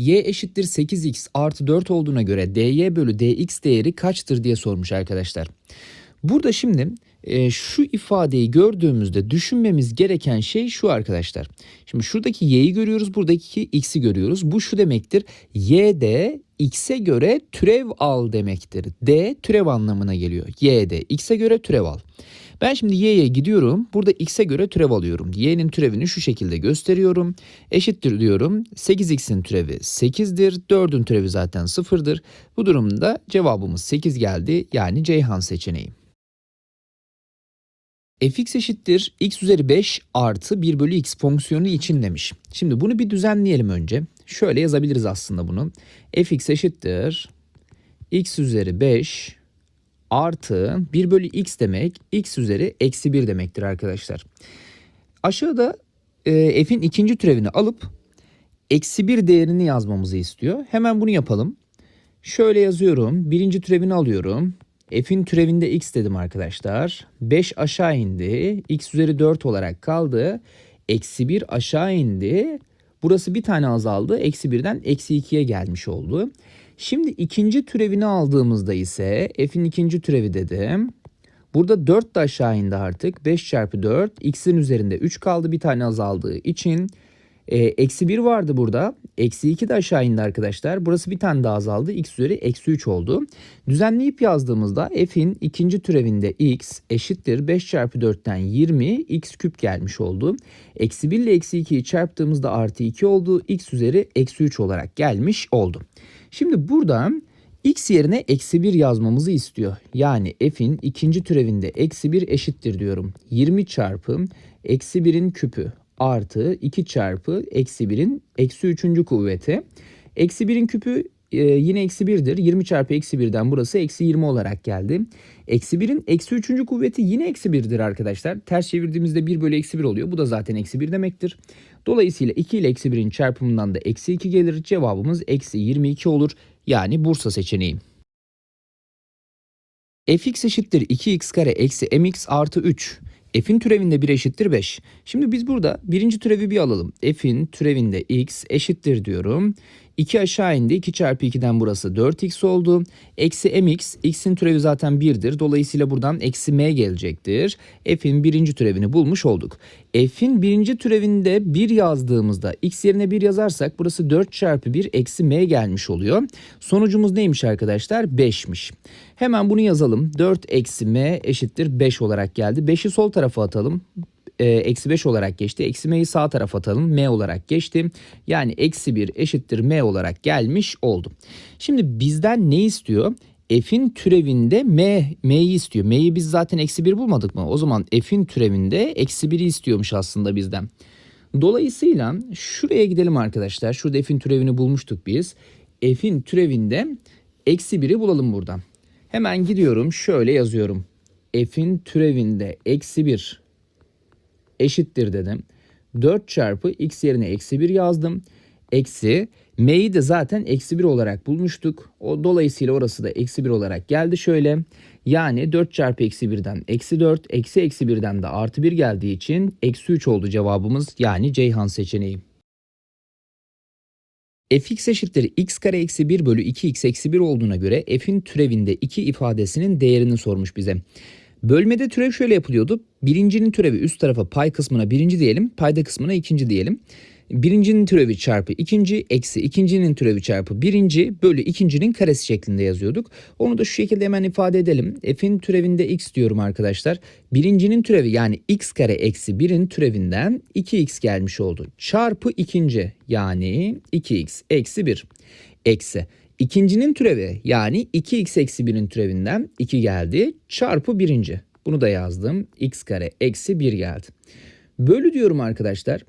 y eşittir 8x artı 4 olduğuna göre dy bölü dx değeri kaçtır diye sormuş arkadaşlar. Burada şimdi e, şu ifadeyi gördüğümüzde düşünmemiz gereken şey şu arkadaşlar. Şimdi şuradaki y'yi görüyoruz, buradaki x'i görüyoruz. Bu şu demektir. y de x'e göre türev al demektir. D türev anlamına geliyor. Y de x'e göre türev al. Ben şimdi y'ye gidiyorum. Burada x'e göre türev alıyorum. y'nin türevini şu şekilde gösteriyorum. Eşittir diyorum. 8x'in türevi 8'dir. 4'ün türevi zaten 0'dır. Bu durumda cevabımız 8 geldi. Yani Ceyhan seçeneği. fx eşittir x üzeri 5 artı 1 bölü x fonksiyonu için demiş. Şimdi bunu bir düzenleyelim önce. Şöyle yazabiliriz aslında bunu. fx eşittir x üzeri 5 artı 1 bölü x demek x üzeri eksi 1 demektir arkadaşlar. Aşağıda e, f'in ikinci türevini alıp eksi 1 değerini yazmamızı istiyor. Hemen bunu yapalım. Şöyle yazıyorum. Birinci türevini alıyorum. F'in türevinde x dedim arkadaşlar. 5 aşağı indi. x üzeri 4 olarak kaldı. Eksi 1 aşağı indi. Burası bir tane azaldı. Eksi 1'den eksi 2'ye gelmiş oldu. Şimdi ikinci türevini aldığımızda ise f'in ikinci türevi dedim. Burada 4 de aşağı indi artık. 5 çarpı 4 x'in üzerinde 3 kaldı bir tane azaldığı için. E, eksi 1 vardı burada. Eksi 2 de aşağı indi arkadaşlar. Burası bir tane daha azaldı. X üzeri eksi 3 oldu. Düzenleyip yazdığımızda f'in ikinci türevinde x eşittir 5 çarpı 4'ten 20 x küp gelmiş oldu. Eksi 1 ile eksi 2'yi çarptığımızda artı 2 oldu. x üzeri eksi 3 olarak gelmiş oldu. Şimdi burada x yerine eksi 1 yazmamızı istiyor. Yani f'in ikinci türevinde eksi 1 eşittir diyorum. 20 çarpı eksi 1'in küpü artı 2 çarpı eksi 1'in eksi 3. kuvveti. Eksi 1'in küpü e, yine eksi 1'dir. 20 çarpı eksi 1'den burası eksi 20 olarak geldi. Eksi 1'in eksi 3. kuvveti yine eksi 1'dir arkadaşlar. Ters çevirdiğimizde 1 bölü eksi 1 oluyor. Bu da zaten eksi 1 demektir. Dolayısıyla 2 ile eksi 1'in çarpımından da eksi 2 gelir. Cevabımız eksi 22 olur. Yani Bursa seçeneği. fx eşittir 2x kare eksi mx artı 3. F'in türevinde 1 eşittir 5. Şimdi biz burada birinci türevi bir alalım. F'in türevinde x eşittir diyorum. 2 aşağı indi. 2 çarpı 2'den burası 4x oldu. Eksi mx. x'in türevi zaten 1'dir. Dolayısıyla buradan eksi m gelecektir. F'in birinci türevini bulmuş olduk. F'in birinci türevinde 1 yazdığımızda x yerine 1 yazarsak burası 4 çarpı 1 eksi m gelmiş oluyor. Sonucumuz neymiş arkadaşlar? 5'miş. Hemen bunu yazalım. 4 eksi m eşittir 5 olarak geldi. 5'i sol tarafa atalım eksi 5 olarak geçti. Eksi m'yi sağ tarafa atalım. m olarak geçti. Yani eksi 1 eşittir m olarak gelmiş oldu. Şimdi bizden ne istiyor? F'in türevinde m, m'yi istiyor. M'yi biz zaten eksi 1 bulmadık mı? O zaman f'in türevinde eksi 1'i istiyormuş aslında bizden. Dolayısıyla şuraya gidelim arkadaşlar. Şurada f'in türevini bulmuştuk biz. F'in türevinde eksi 1'i bulalım buradan. Hemen gidiyorum şöyle yazıyorum. F'in türevinde eksi 1 eşittir dedim. 4 çarpı x yerine eksi 1 yazdım. Eksi m'yi de zaten eksi 1 olarak bulmuştuk. O dolayısıyla orası da eksi 1 olarak geldi şöyle. Yani 4 çarpı eksi 1'den eksi 4, eksi eksi 1'den de artı 1 geldiği için eksi 3 oldu cevabımız. Yani Ceyhan seçeneği. fx eşittir x kare eksi 1 bölü 2x eksi 1 olduğuna göre f'in türevinde 2 ifadesinin değerini sormuş bize. Bölmede türev şöyle yapılıyordu. Birincinin türevi üst tarafa pay kısmına birinci diyelim. Payda kısmına ikinci diyelim. Birincinin türevi çarpı ikinci eksi ikincinin türevi çarpı birinci bölü ikincinin karesi şeklinde yazıyorduk. Onu da şu şekilde hemen ifade edelim. F'in türevinde x diyorum arkadaşlar. Birincinin türevi yani x kare eksi birin türevinden 2x gelmiş oldu. Çarpı ikinci yani 2x eksi 1 eksi. İkincinin türevi yani 2x eksi 1'in türevinden 2 geldi çarpı birinci. Bunu da yazdım. x kare eksi 1 geldi. Bölü diyorum arkadaşlar.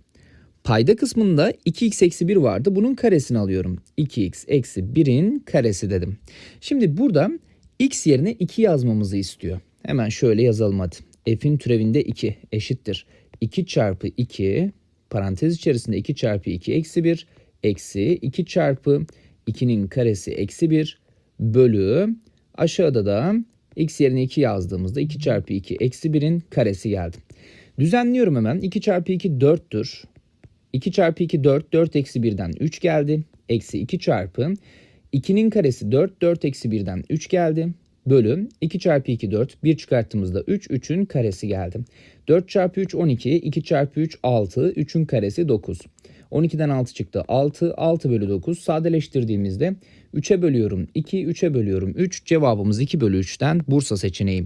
Payda kısmında 2x eksi 1 vardı. Bunun karesini alıyorum. 2x eksi 1'in karesi dedim. Şimdi burada x yerine 2 yazmamızı istiyor. Hemen şöyle yazalım hadi. f'in türevinde 2 eşittir. 2 çarpı 2 parantez içerisinde 2 çarpı 2 eksi 1 eksi 2 çarpı 2'nin karesi eksi 1 bölü aşağıda da x yerine 2 yazdığımızda 2 çarpı 2 eksi 1'in karesi geldi. Düzenliyorum hemen. 2 çarpı 2 4'tür. 2 çarpı 2 4. 4 eksi 1'den 3 geldi. eksi 2 çarpı 2'nin karesi 4. 4 eksi 1'den 3 geldi. Bölü 2 çarpı 2 4. 1 çıkarttığımızda 3. 3'ün karesi geldi. 4 çarpı 3 12. 2 çarpı 3 6. 3'ün karesi 9. 12'den 6 çıktı. 6. 6 bölü 9. Sadeleştirdiğimizde 3'e bölüyorum 2. 3'e bölüyorum 3. Cevabımız 2 bölü 3'ten Bursa seçeneği.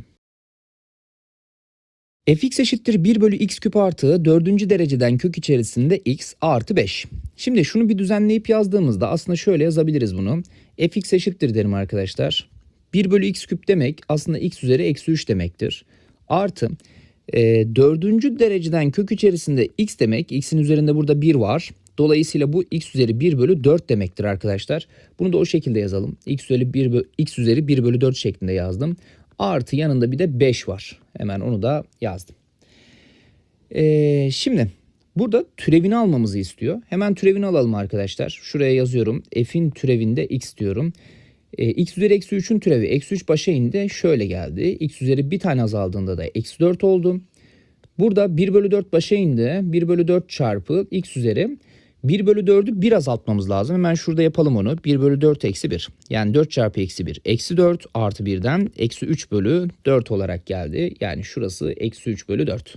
fx eşittir 1 bölü x küp artı 4. dereceden kök içerisinde x artı 5. Şimdi şunu bir düzenleyip yazdığımızda aslında şöyle yazabiliriz bunu. fx eşittir derim arkadaşlar. 1 bölü x küp demek aslında x üzeri eksi 3 demektir. Artı e, dördüncü dereceden kök içerisinde x demek. x'in üzerinde burada 1 var. Dolayısıyla bu x üzeri 1 bölü 4 demektir arkadaşlar. Bunu da o şekilde yazalım. x üzeri 1, bö- x üzeri 1 bölü 4 şeklinde yazdım. Artı yanında bir de 5 var. Hemen onu da yazdım. Ee, şimdi burada türevini almamızı istiyor. Hemen türevini alalım arkadaşlar. Şuraya yazıyorum. F'in türevinde x diyorum. Ee, x üzeri eksi 3'ün türevi eksi 3 başa indi. Şöyle geldi. x üzeri bir tane azaldığında da eksi 4 oldu. Burada 1 bölü 4 başa indi. 1 bölü 4 çarpı x üzeri 1 bölü 4'ü 1 azaltmamız lazım. Hemen şurada yapalım onu. 1 bölü 4 eksi 1. Yani 4 çarpı eksi 1. Eksi 4 artı 1'den eksi 3 bölü 4 olarak geldi. Yani şurası eksi 3 bölü 4.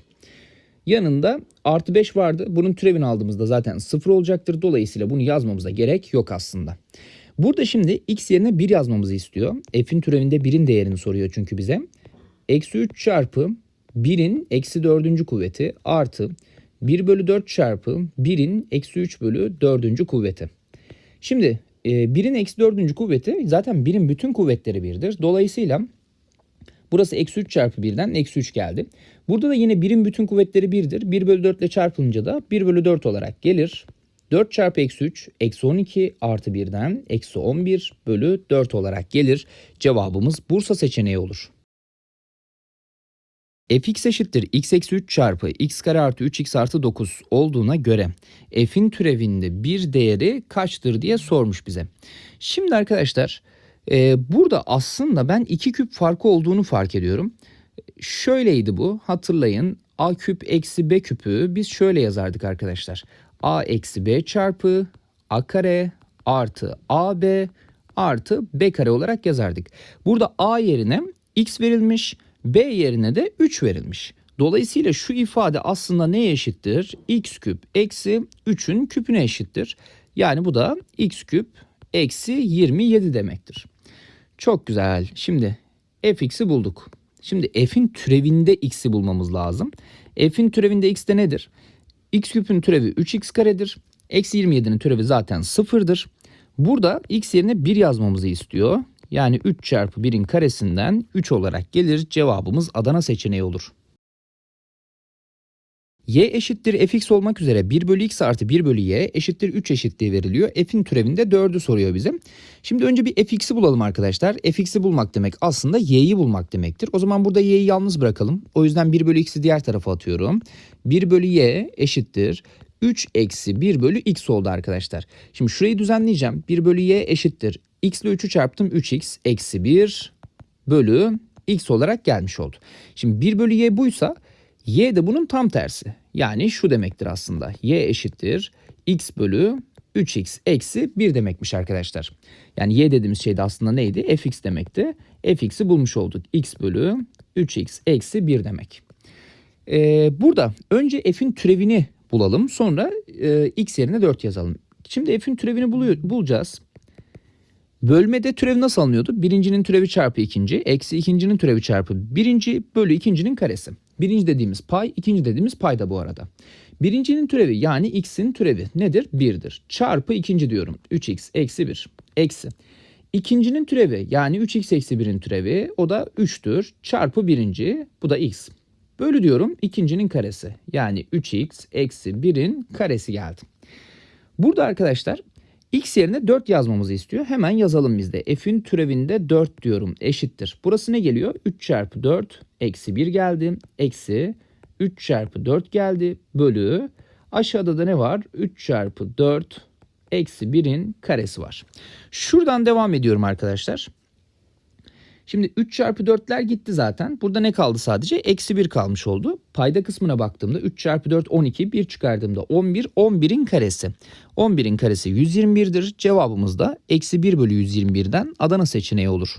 Yanında artı 5 vardı. Bunun türevini aldığımızda zaten 0 olacaktır. Dolayısıyla bunu yazmamıza gerek yok aslında. Burada şimdi x yerine 1 yazmamızı istiyor. F'in türevinde 1'in değerini soruyor çünkü bize. Eksi 3 çarpı 1'in eksi 4. kuvveti artı 1 bölü 4 çarpı 1'in eksi 3 bölü 4. kuvveti. Şimdi e, 1'in eksi 4. kuvveti zaten 1'in bütün kuvvetleri 1'dir. Dolayısıyla burası eksi 3 çarpı 1'den eksi 3 geldi. Burada da yine 1'in bütün kuvvetleri 1'dir. 1 bölü 4 ile çarpılınca da 1 bölü 4 olarak gelir. 4 çarpı eksi 3 eksi 12 artı 1'den eksi 11 bölü 4 olarak gelir. Cevabımız Bursa seçeneği olur. fx eşittir x eksi 3 çarpı x kare artı 3x artı 9 olduğuna göre f'in türevinde bir değeri kaçtır diye sormuş bize. Şimdi arkadaşlar e, burada aslında ben iki küp farkı olduğunu fark ediyorum. Şöyleydi bu hatırlayın a küp eksi b küpü biz şöyle yazardık arkadaşlar. A eksi b çarpı a kare artı ab artı b kare olarak yazardık. Burada a yerine x verilmiş b yerine de 3 verilmiş. Dolayısıyla şu ifade aslında neye eşittir? x küp eksi 3'ün küpüne eşittir. Yani bu da x küp eksi 27 demektir. Çok güzel. Şimdi fx'i bulduk. Şimdi f'in türevinde x'i bulmamız lazım. F'in türevinde x de nedir? X küpün türevi 3x karedir. Eksi 27'nin türevi zaten sıfırdır. Burada x yerine 1 yazmamızı istiyor. Yani 3 çarpı 1'in karesinden 3 olarak gelir. Cevabımız Adana seçeneği olur. Y eşittir fx olmak üzere 1 bölü x artı 1 bölü y eşittir 3 eşitliği veriliyor. f'in türevinde 4'ü soruyor bize. Şimdi önce bir fx'i bulalım arkadaşlar. fx'i bulmak demek aslında y'yi bulmak demektir. O zaman burada y'yi yalnız bırakalım. O yüzden 1 bölü x'i diğer tarafa atıyorum. 1 bölü y eşittir 3 eksi 1 bölü x oldu arkadaşlar. Şimdi şurayı düzenleyeceğim. 1 bölü y eşittir. x ile 3'ü çarptım 3x eksi 1 bölü x olarak gelmiş oldu. Şimdi 1 bölü y buysa y de bunun tam tersi. Yani şu demektir aslında. y eşittir x bölü 3x eksi 1 demekmiş arkadaşlar. Yani y dediğimiz şey de aslında neydi? fx demekti. fx'i bulmuş olduk. x bölü 3x eksi 1 demek. Ee, burada önce f'in türevini bulalım. Sonra e, x yerine 4 yazalım. Şimdi f'in türevini buluyor, bulacağız. Bölmede türev nasıl alınıyordu? Birincinin türevi çarpı ikinci, eksi ikincinin türevi çarpı birinci bölü ikincinin karesi. Birinci dediğimiz pay, ikinci dediğimiz pay da bu arada. Birincinin türevi yani x'in türevi nedir? 1'dir. Çarpı ikinci diyorum. 3x eksi 1. Eksi. İkincinin türevi yani 3x eksi 1'in türevi o da 3'tür. Çarpı birinci bu da x. Bölü diyorum ikincinin karesi. Yani 3x eksi 1'in karesi geldi. Burada arkadaşlar x yerine 4 yazmamızı istiyor. Hemen yazalım biz de. f'in türevinde 4 diyorum eşittir. Burası ne geliyor? 3 çarpı 4 eksi 1 geldi. Eksi 3 çarpı 4 geldi. Bölü aşağıda da ne var? 3 çarpı 4 eksi 1'in karesi var. Şuradan devam ediyorum arkadaşlar. Şimdi 3 çarpı 4'ler gitti zaten. Burada ne kaldı sadece? Eksi 1 kalmış oldu. Payda kısmına baktığımda 3 çarpı 4 12. 1 çıkardığımda 11. 11'in karesi. 11'in karesi 121'dir. Cevabımız da eksi 1 bölü 121'den Adana seçeneği olur.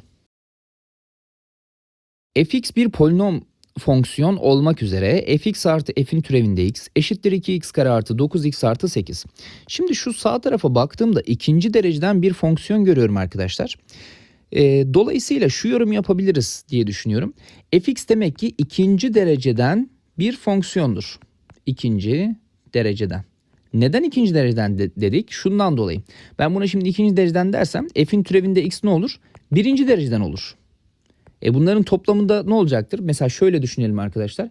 fx bir polinom fonksiyon olmak üzere fx artı f'in türevinde x eşittir 2x kare artı 9x artı 8. Şimdi şu sağ tarafa baktığımda ikinci dereceden bir fonksiyon görüyorum arkadaşlar. E, dolayısıyla şu yorum yapabiliriz diye düşünüyorum. fx demek ki ikinci dereceden bir fonksiyondur. İkinci dereceden. Neden ikinci dereceden de- dedik? Şundan dolayı. Ben buna şimdi ikinci dereceden dersem f'in türevinde x ne olur? Birinci dereceden olur. E bunların toplamında ne olacaktır? Mesela şöyle düşünelim arkadaşlar.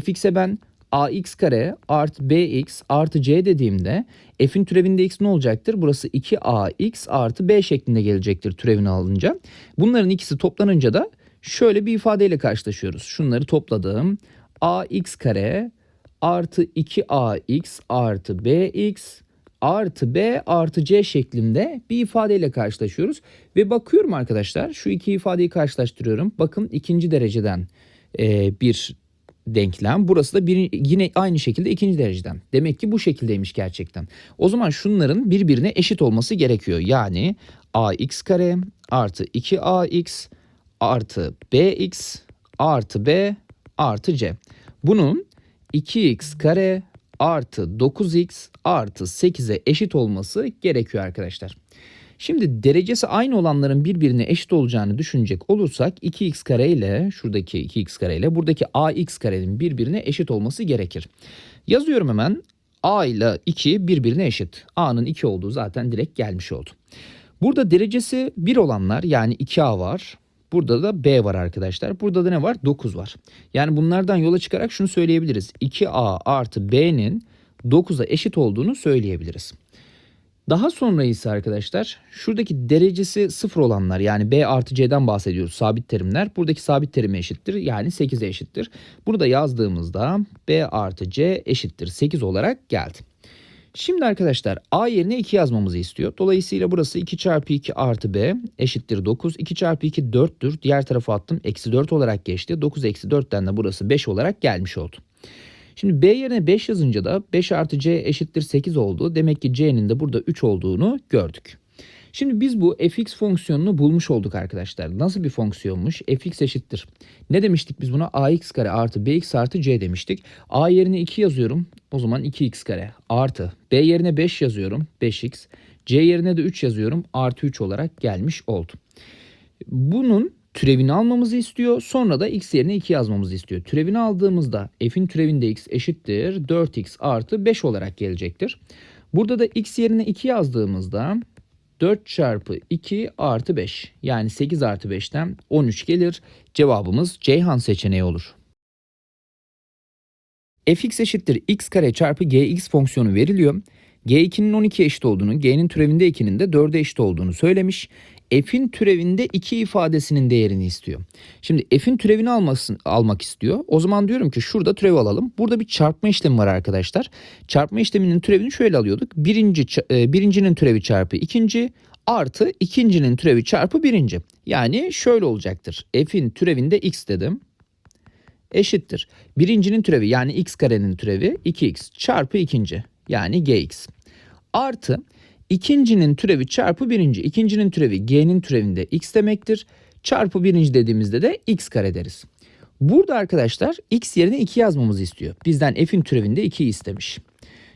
fx'e ben ax kare artı bx artı c dediğimde f'in türevinde x ne olacaktır? Burası 2ax artı b şeklinde gelecektir türevini alınca. Bunların ikisi toplanınca da şöyle bir ifadeyle karşılaşıyoruz. Şunları topladım. ax kare artı 2ax artı bx artı b artı c şeklinde bir ifadeyle karşılaşıyoruz. Ve bakıyorum arkadaşlar şu iki ifadeyi karşılaştırıyorum. Bakın ikinci dereceden bir denklem. Burası da bir, yine aynı şekilde ikinci dereceden. Demek ki bu şekildeymiş gerçekten. O zaman şunların birbirine eşit olması gerekiyor. Yani ax kare artı 2ax artı bx artı b artı c. Bunun 2x kare artı 9x artı 8'e eşit olması gerekiyor arkadaşlar. Şimdi derecesi aynı olanların birbirine eşit olacağını düşünecek olursak 2x kare ile şuradaki 2x kare ile buradaki ax karenin birbirine eşit olması gerekir. Yazıyorum hemen a ile 2 birbirine eşit. a'nın 2 olduğu zaten direkt gelmiş oldu. Burada derecesi 1 olanlar yani 2a var. Burada da b var arkadaşlar. Burada da ne var? 9 var. Yani bunlardan yola çıkarak şunu söyleyebiliriz. 2a artı b'nin 9'a eşit olduğunu söyleyebiliriz. Daha sonra ise arkadaşlar şuradaki derecesi sıfır olanlar yani b artı c'den bahsediyoruz sabit terimler. Buradaki sabit terime eşittir yani 8'e eşittir. Bunu da yazdığımızda b artı c eşittir 8 olarak geldi. Şimdi arkadaşlar a yerine 2 yazmamızı istiyor. Dolayısıyla burası 2 çarpı 2 artı b eşittir 9. 2 çarpı 2 4'tür. Diğer tarafa attım. Eksi 4 olarak geçti. 9 eksi 4'ten de burası 5 olarak gelmiş oldu. Şimdi b yerine 5 yazınca da 5 artı c eşittir 8 oldu. Demek ki c'nin de burada 3 olduğunu gördük. Şimdi biz bu fx fonksiyonunu bulmuş olduk arkadaşlar. Nasıl bir fonksiyonmuş? fx eşittir. Ne demiştik biz buna? ax kare artı bx artı c demiştik. a yerine 2 yazıyorum. O zaman 2x kare artı b yerine 5 yazıyorum. 5x. c yerine de 3 yazıyorum. Artı 3 olarak gelmiş oldu. Bunun türevini almamızı istiyor. Sonra da x yerine 2 yazmamızı istiyor. Türevini aldığımızda f'in türevinde x eşittir 4x artı 5 olarak gelecektir. Burada da x yerine 2 yazdığımızda 4 çarpı 2 artı 5 yani 8 artı 5'ten 13 gelir. Cevabımız Ceyhan seçeneği olur. fx eşittir x kare çarpı gx fonksiyonu veriliyor. g2'nin 12'ye eşit olduğunu, g'nin türevinde 2'nin de 4'e eşit olduğunu söylemiş. F'in türevinde 2 ifadesinin değerini istiyor. Şimdi f'in türevini almasın, almak istiyor. O zaman diyorum ki şurada türev alalım. Burada bir çarpma işlemi var arkadaşlar. Çarpma işleminin türevini şöyle alıyorduk. Birinci, e, birincinin türevi çarpı ikinci artı ikincinin türevi çarpı birinci. Yani şöyle olacaktır. f'in türevinde x dedim eşittir. Birincinin türevi yani x karenin türevi 2x çarpı ikinci yani gx. Artı ikincinin türevi çarpı birinci. İkincinin türevi g'nin türevinde x demektir. Çarpı birinci dediğimizde de x kare deriz. Burada arkadaşlar x yerine 2 yazmamızı istiyor. Bizden f'in türevinde 2 istemiş.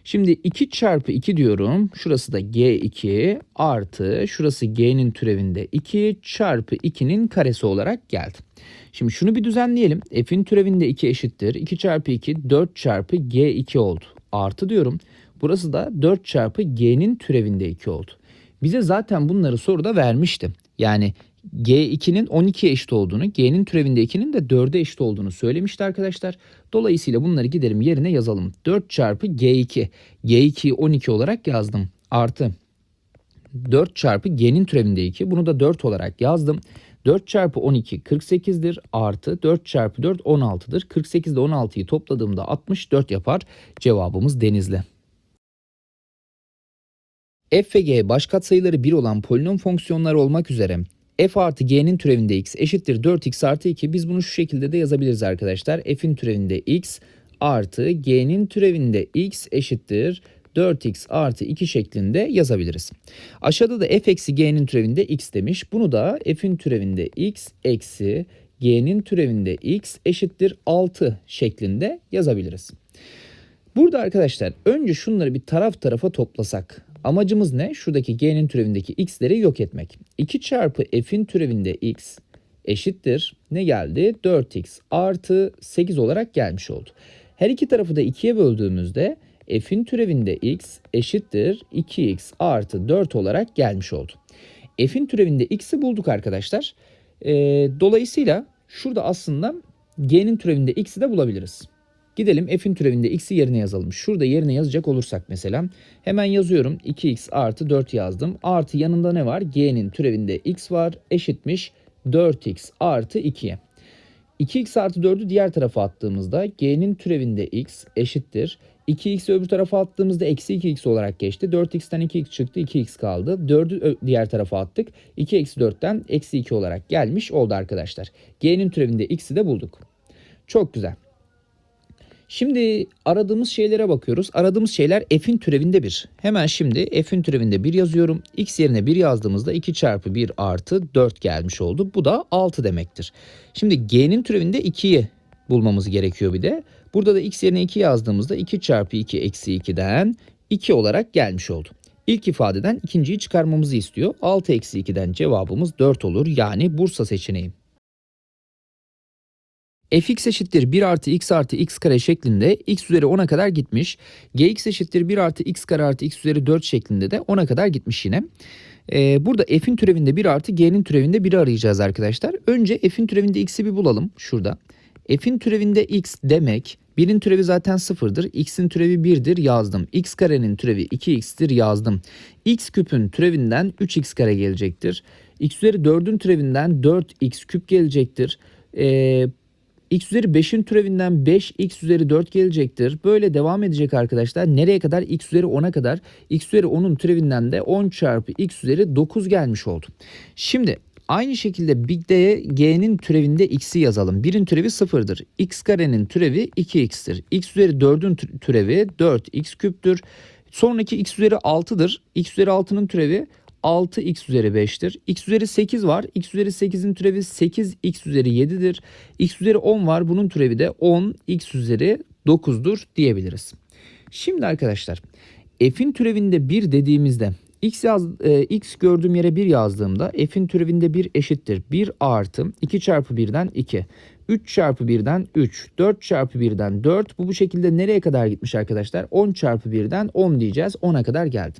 Şimdi 2 çarpı 2 diyorum. Şurası da g2 artı şurası g'nin türevinde 2 çarpı 2'nin karesi olarak geldi. Şimdi şunu bir düzenleyelim. F'in türevinde 2 eşittir. 2 çarpı 2 4 çarpı g2 oldu. Artı diyorum. Burası da 4 çarpı g'nin türevinde 2 oldu. Bize zaten bunları soruda vermişti. Yani G2'nin 12'ye eşit olduğunu, G'nin türevinde 2'nin de 4'e eşit olduğunu söylemişti arkadaşlar. Dolayısıyla bunları gidelim yerine yazalım. 4 çarpı G2. G2'yi 12 olarak yazdım. Artı 4 çarpı G'nin türevinde 2. Bunu da 4 olarak yazdım. 4 çarpı 12 48'dir. Artı 4 çarpı 4 16'dır. 48 ile 16'yı topladığımda 64 yapar. Cevabımız Denizli. F ve g baş katsayıları 1 olan polinom fonksiyonları olmak üzere f artı g'nin türevinde x eşittir 4x artı 2. Biz bunu şu şekilde de yazabiliriz arkadaşlar. f'in türevinde x artı g'nin türevinde x eşittir 4x artı 2 şeklinde yazabiliriz. Aşağıda da f eksi g'nin türevinde x demiş. Bunu da f'in türevinde x eksi g'nin türevinde x eşittir 6 şeklinde yazabiliriz. Burada arkadaşlar önce şunları bir taraf tarafa toplasak. Amacımız ne? Şuradaki g'nin türevindeki x'leri yok etmek. 2 çarpı f'in türevinde x eşittir. Ne geldi? 4x artı 8 olarak gelmiş oldu. Her iki tarafı da 2'ye böldüğümüzde f'in türevinde x eşittir 2x artı 4 olarak gelmiş oldu. F'in türevinde x'i bulduk arkadaşlar. Ee, dolayısıyla şurada aslında g'nin türevinde x'i de bulabiliriz. Gidelim f'in türevinde x'i yerine yazalım. Şurada yerine yazacak olursak mesela hemen yazıyorum 2x artı 4 yazdım. Artı yanında ne var? g'nin türevinde x var eşitmiş 4x artı 2'ye. 2x artı 4'ü diğer tarafa attığımızda g'nin türevinde x eşittir. 2x'i öbür tarafa attığımızda eksi 2x olarak geçti. 4x'ten 2x çıktı 2x kaldı. 4'ü diğer tarafa attık. 2 eksi 4'ten eksi 2 olarak gelmiş oldu arkadaşlar. G'nin türevinde x'i de bulduk. Çok güzel. Şimdi aradığımız şeylere bakıyoruz. Aradığımız şeyler f'in türevinde 1. Hemen şimdi f'in türevinde 1 yazıyorum. x yerine 1 yazdığımızda 2 çarpı 1 artı 4 gelmiş oldu. Bu da 6 demektir. Şimdi g'nin türevinde 2'yi bulmamız gerekiyor bir de. Burada da x yerine 2 yazdığımızda 2 çarpı 2 eksi 2'den 2 olarak gelmiş oldu. İlk ifadeden ikinciyi çıkarmamızı istiyor. 6 eksi 2'den cevabımız 4 olur. Yani Bursa seçeneği fx eşittir 1 artı x artı x kare şeklinde x üzeri 10'a kadar gitmiş. gx eşittir 1 artı x kare artı x üzeri 4 şeklinde de 10'a kadar gitmiş yine. Ee, burada f'in türevinde 1 artı g'nin türevinde 1'i arayacağız arkadaşlar. Önce f'in türevinde x'i bir bulalım şurada. f'in türevinde x demek 1'in türevi zaten 0'dır. x'in türevi 1'dir yazdım. x karenin türevi 2x'tir yazdım. x küpün türevinden 3x kare gelecektir. x üzeri 4'ün türevinden 4x küp gelecektir. Ee, x üzeri 5'in türevinden 5x üzeri 4 gelecektir. Böyle devam edecek arkadaşlar. Nereye kadar? x üzeri 10'a kadar. x üzeri 10'un türevinden de 10 çarpı x üzeri 9 gelmiş oldu. Şimdi aynı şekilde bir de g'nin türevinde x'i yazalım. 1'in türevi 0'dır. x karenin türevi 2x'tir. x üzeri 4'ün türevi 4x küptür. Sonraki x üzeri 6'dır. x üzeri 6'nın türevi 6x üzeri 5'tir. x üzeri 8 var. x üzeri 8'in türevi 8x üzeri 7'dir. x üzeri 10 var. Bunun türevi de 10x üzeri 9'dur diyebiliriz. Şimdi arkadaşlar f'in türevinde 1 dediğimizde x, yaz, e, x gördüğüm yere 1 yazdığımda f'in türevinde 1 eşittir. 1 artı 2 çarpı 1'den 2. 3 çarpı 1'den 3, 4 çarpı 1'den 4. Bu bu şekilde nereye kadar gitmiş arkadaşlar? 10 çarpı 1'den 10 diyeceğiz. 10'a kadar geldi.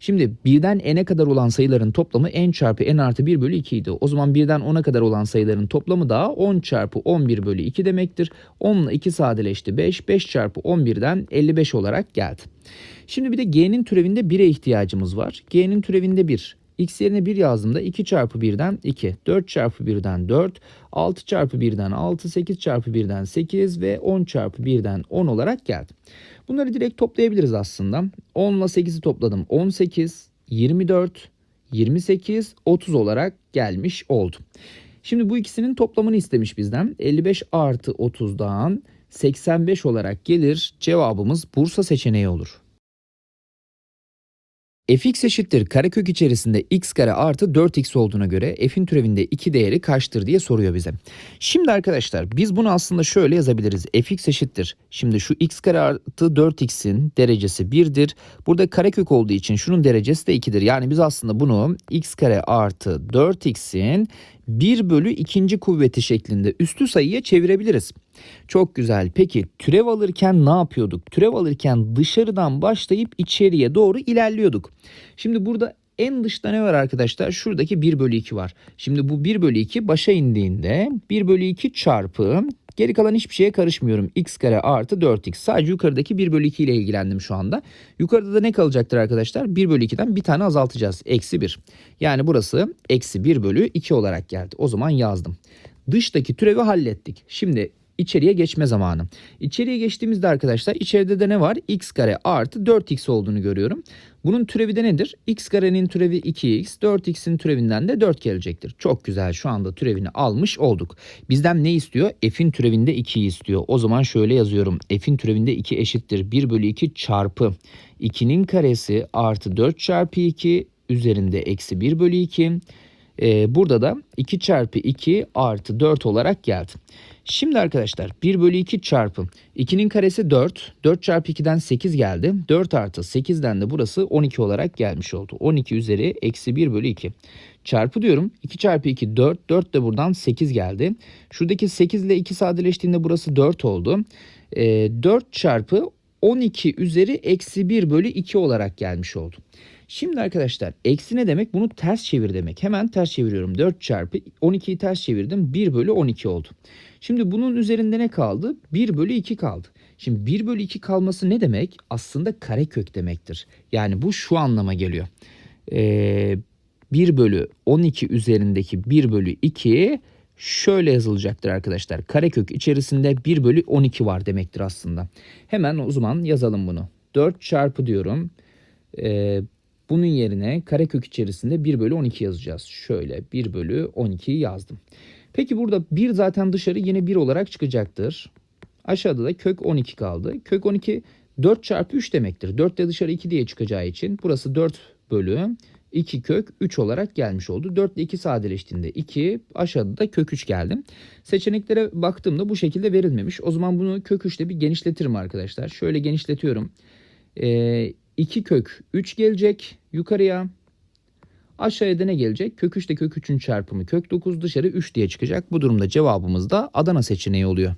Şimdi birden n'e kadar olan sayıların toplamı n çarpı n artı 1 bölü 2 idi. O zaman birden 10'a kadar olan sayıların toplamı da 10 çarpı 11 bölü 2 demektir. 10 ile 2 sadeleşti 5. 5 çarpı 11'den 55 olarak geldi. Şimdi bir de g'nin türevinde 1'e ihtiyacımız var. g'nin türevinde 1. X yerine 1 yazdığımda 2 çarpı 1'den 2, 4 çarpı 1'den 4, 6 çarpı 1'den 6, 8 çarpı 1'den 8 ve 10 çarpı 1'den 10 olarak geldi. Bunları direkt toplayabiliriz aslında. 10 ile 8'i topladım. 18, 24, 28, 30 olarak gelmiş oldu. Şimdi bu ikisinin toplamını istemiş bizden. 55 artı 30'dan 85 olarak gelir. Cevabımız Bursa seçeneği olur fx eşittir karekök içerisinde x kare artı 4x olduğuna göre f'in türevinde 2 değeri kaçtır diye soruyor bize. Şimdi arkadaşlar biz bunu aslında şöyle yazabiliriz. fx eşittir. Şimdi şu x kare artı 4x'in derecesi 1'dir. Burada karekök olduğu için şunun derecesi de 2'dir. Yani biz aslında bunu x kare artı 4x'in 1 bölü ikinci kuvveti şeklinde üstü sayıya çevirebiliriz. Çok güzel. Peki türev alırken ne yapıyorduk? Türev alırken dışarıdan başlayıp içeriye doğru ilerliyorduk. Şimdi burada en dışta ne var arkadaşlar? Şuradaki 1 bölü 2 var. Şimdi bu 1 bölü 2 başa indiğinde 1 bölü 2 çarpı Geri kalan hiçbir şeye karışmıyorum. x kare artı 4x. Sadece yukarıdaki 1 bölü 2 ile ilgilendim şu anda. Yukarıda da ne kalacaktır arkadaşlar? 1 bölü 2'den bir tane azaltacağız. Eksi 1. Yani burası eksi 1 bölü 2 olarak geldi. O zaman yazdım. Dıştaki türevi hallettik. Şimdi içeriye geçme zamanı. İçeriye geçtiğimizde arkadaşlar içeride de ne var? x kare artı 4x olduğunu görüyorum. Bunun türevi de nedir? x karenin türevi 2x, 4x'in türevinden de 4 gelecektir. Çok güzel şu anda türevini almış olduk. Bizden ne istiyor? f'in türevinde 2'yi istiyor. O zaman şöyle yazıyorum. f'in türevinde 2 eşittir. 1 bölü 2 çarpı 2'nin karesi artı 4 çarpı 2 üzerinde eksi 1 bölü 2. Ee, burada da 2 çarpı 2 artı 4 olarak geldi. Şimdi arkadaşlar 1 bölü 2 çarpı 2'nin karesi 4. 4 çarpı 2'den 8 geldi. 4 artı 8'den de burası 12 olarak gelmiş oldu. 12 üzeri eksi 1 bölü 2. Çarpı diyorum. 2 çarpı 2 4. 4 de buradan 8 geldi. Şuradaki 8 ile 2 sadeleştiğinde burası 4 oldu. Ee, 4 çarpı 12 üzeri eksi 1 bölü 2 olarak gelmiş oldu. Şimdi arkadaşlar eksi ne demek? Bunu ters çevir demek. Hemen ters çeviriyorum. 4 çarpı 12'yi ters çevirdim. 1 bölü 12 oldu. Şimdi bunun üzerinde ne kaldı? 1 bölü 2 kaldı. Şimdi 1 bölü 2 kalması ne demek? Aslında karekök demektir. Yani bu şu anlama geliyor. Ee, 1 bölü 12 üzerindeki 1 bölü 2 şöyle yazılacaktır arkadaşlar. Karekök içerisinde 1 bölü 12 var demektir aslında. Hemen o zaman yazalım bunu. 4 çarpı diyorum. Ee, bunun yerine karekök içerisinde 1 bölü 12 yazacağız. Şöyle 1 bölü 12'yi yazdım. Peki burada 1 zaten dışarı yine 1 olarak çıkacaktır. Aşağıda da kök 12 kaldı. Kök 12 4 çarpı 3 demektir. 4 de dışarı 2 diye çıkacağı için burası 4 bölü 2 kök 3 olarak gelmiş oldu. 4 ile 2 sadeleştiğinde 2 aşağıda da kök 3 geldi. Seçeneklere baktığımda bu şekilde verilmemiş. O zaman bunu kök 3 ile bir genişletirim arkadaşlar. Şöyle genişletiyorum. Ee, 2 kök 3 gelecek yukarıya. Aşağıya da ne gelecek? Kök 3 ile kök 3'ün çarpımı kök 9 dışarı 3 diye çıkacak. Bu durumda cevabımız da Adana seçeneği oluyor.